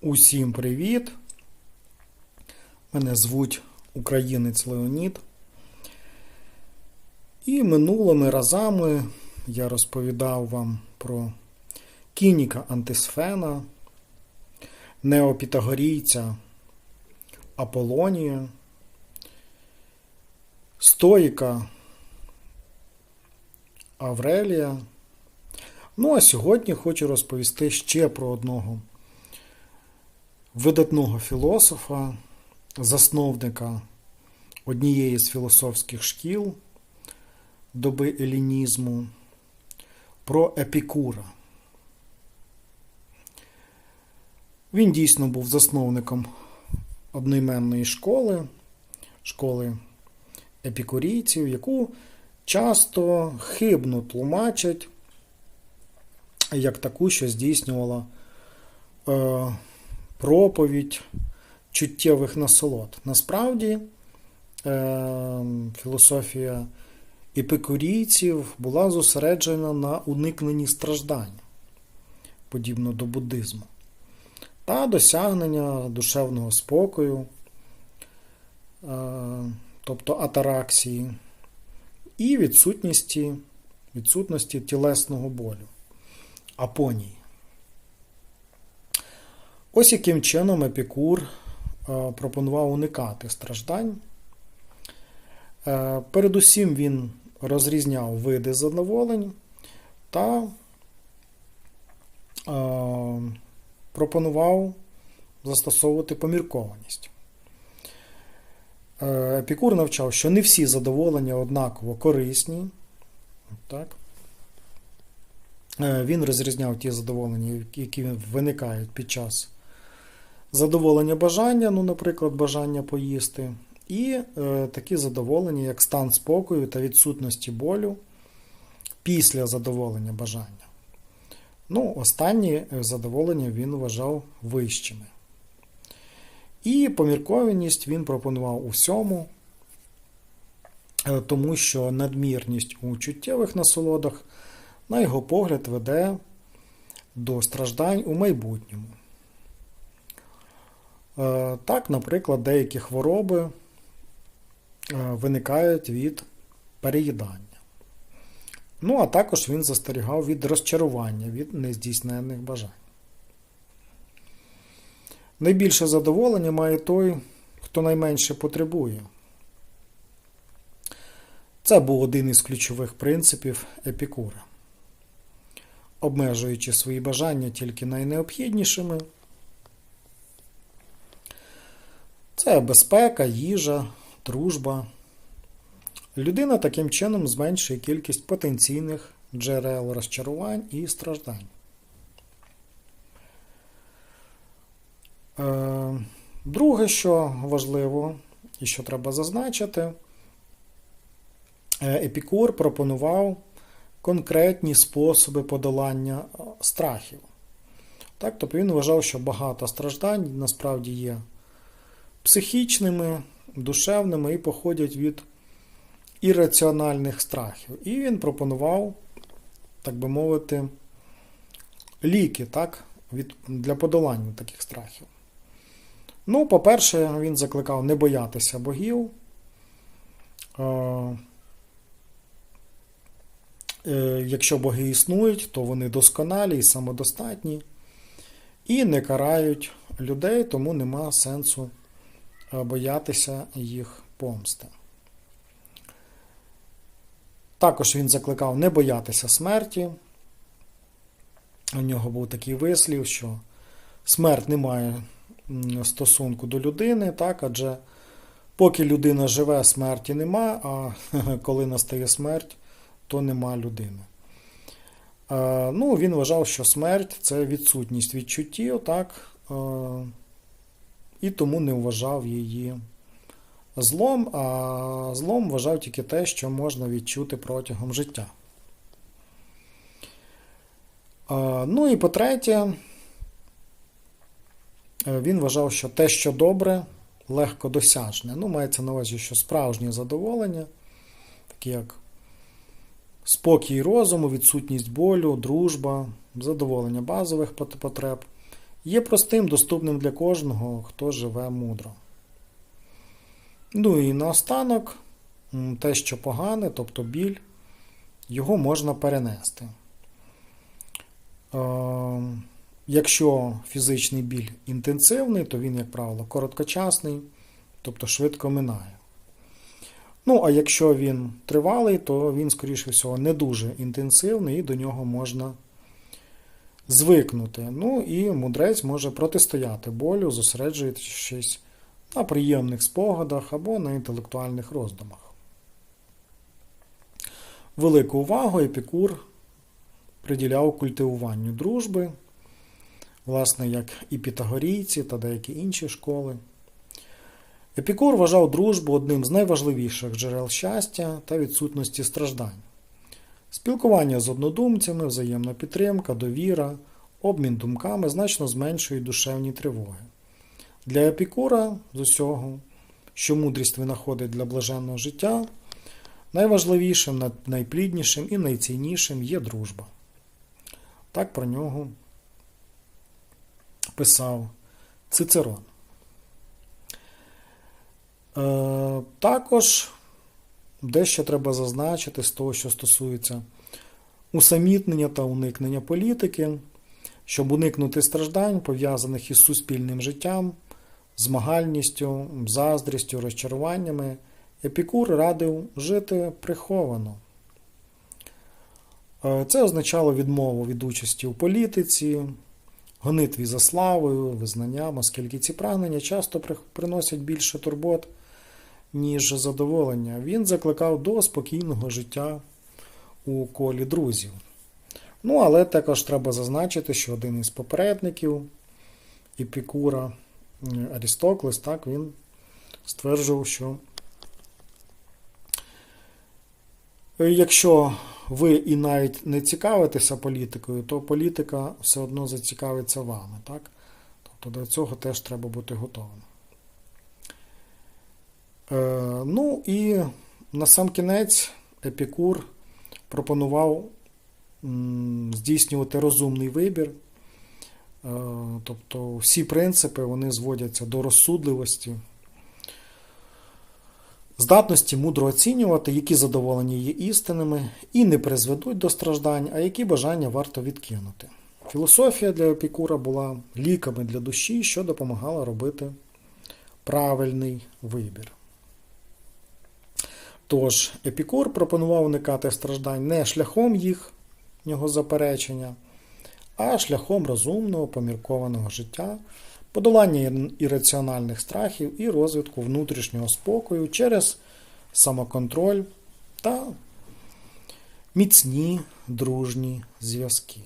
Усім привіт! Мене звуть Українець Леонід. І минулими разами я розповідав вам про кініка антисфена, неопітагорійця Аполонія, стоїка Аврелія. Ну а сьогодні хочу розповісти ще про одного видатного філософа, засновника однієї з філософських шкіл доби елінізму, про Епікура. Він дійсно був засновником одноіменної школи, школи епікурійців, яку часто хибно тлумачать як таку, що здійснювала е, проповідь чуттєвих насолод. Насправді, е, філософія епікурійців була зосереджена на уникненні страждань, подібно до буддизму, та досягнення душевного спокою, е, тобто атараксії, і відсутності, відсутності тілесного болю. Апонії. Ось яким чином Епікур е, пропонував уникати страждань. Е, Передусім він розрізняв види задоволень та е, пропонував застосовувати поміркованість. Епікур навчав, що не всі задоволення однаково корисні. Так? Він розрізняв ті задоволення, які виникають під час задоволення бажання, ну, наприклад, бажання поїсти, і е, такі задоволення, як стан спокою та відсутності болю після задоволення бажання. Ну, Останні задоволення він вважав вищими. І поміркованість він пропонував у всьому, тому що надмірність у чуттєвих насолодах на його погляд, веде до страждань у майбутньому. Так, наприклад, деякі хвороби виникають від переїдання. Ну, а також він застерігав від розчарування від нездійсненних бажань. Найбільше задоволення має той, хто найменше потребує. Це був один із ключових принципів Епікура обмежуючи свої бажання тільки найнеобхіднішими. Це безпека, їжа, дружба. Людина таким чином зменшує кількість потенційних джерел розчарувань і страждань. Е, друге, що важливо і що треба зазначити, е, Епікур пропонував конкретні способи подолання е, страхів. Так, Тобто він вважав, що багато страждань насправді є психічними, душевними і походять від ірраціональних страхів. І він пропонував, так би мовити, ліки так, від, для подолання таких страхів. Ну, по-перше, він закликав не боятися богів. Е, Е, якщо боги існують, то вони досконалі і самодостатні і не карають людей, тому нема сенсу боятися їх помсти. Також він закликав не боятися смерті. У нього був такий вислів, що смерть не має стосунку до людини, так, адже поки людина живе, смерті нема, а коли настає смерть, то нема людини. Ну, Він вважав, що смерть це відсутність відчуттів, так, і тому не вважав її злом, а злом вважав тільки те, що можна відчути протягом життя. Ну і по-третє, він вважав, що те, що добре, легко досяжне. Ну, мається на увазі, що справжнє задоволення, такі як спокій розуму, відсутність болю, дружба, задоволення базових потреб є простим, доступним для кожного, хто живе мудро. Ну і наостанок, те, що погане, тобто біль, його можна перенести. Е, Якщо фізичний біль інтенсивний, то він, як правило, короткочасний, тобто швидко минає. Ну, а якщо він тривалий, то він, скоріше всього, не дуже інтенсивний і до нього можна звикнути. Ну і мудрець може протистояти болю, зосереджуючись на приємних спогадах або на інтелектуальних роздумах. Велику увагу Епікур приділяв культивуванню дружби, власне, як і пітагорійці та деякі інші школи. Епікур вважав дружбу одним з найважливіших джерел щастя та відсутності страждань. Спілкування з однодумцями, взаємна підтримка, довіра, обмін думками значно зменшують душевні тривоги. Для Епікура з усього, що мудрість винаходить для блаженного життя, найважливішим, найпліднішим і найціннішим є дружба. Так про нього писав Цицерон. Е, Також дещо треба зазначити з того, що стосується усамітнення та уникнення політики, щоб уникнути страждань, пов'язаних із суспільним життям, змагальністю, заздрістю, розчаруваннями, Епікур радив жити приховано. Е, Це означало відмову від участі у політиці, гонитві за славою, визнанням, оскільки ці прагнення часто приносять більше турбот, ніж задоволення. Він закликав до спокійного життя у колі друзів. Ну, але також треба зазначити, що один із попередників Епікура, Арістоклес, так, він стверджував, що е, якщо ви і навіть не цікавитеся політикою, то політика все одно зацікавиться вами. Так? Тобто до цього теж треба бути готовим. Е, ну і на сам кінець Епікур пропонував здійснювати розумний вибір. Е, Тобто всі принципи вони зводяться до розсудливості, здатності мудро оцінювати, які задоволення є істинними і не призведуть до страждань, а які бажання варто відкинути. Філософія для Епікура була ліками для душі, що допомагала робити правильний вибір. Тож, Епікур пропонував уникати страждань не шляхом їх, нього заперечення, а шляхом розумного, поміркованого життя, подолання ірраціональних страхів і розвитку внутрішнього спокою через самоконтроль та міцні дружні зв'язки.